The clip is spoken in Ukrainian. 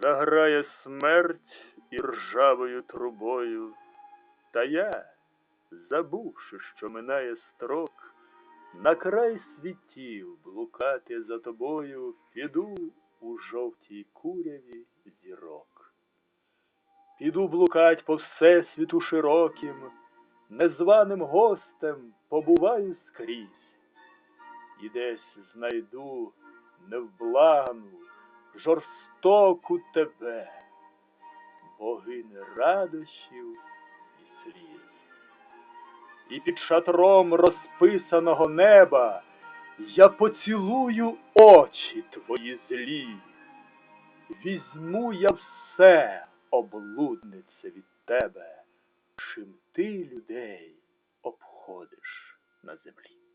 Заграє смерть і ржавою трубою, та я, забувши, що минає строк, на край світів блукати за тобою, піду у жовтій куряві зірок. Піду блукать по всесвіту широким, незваним гостем побуваю скрізь, і десь знайду невблагану, жорстоку тебе, богине радощів і сліз. І під шатром розписаного неба я поцілую очі твої злі. Візьму я все, облудниця від тебе, чим ти людей обходиш на землі.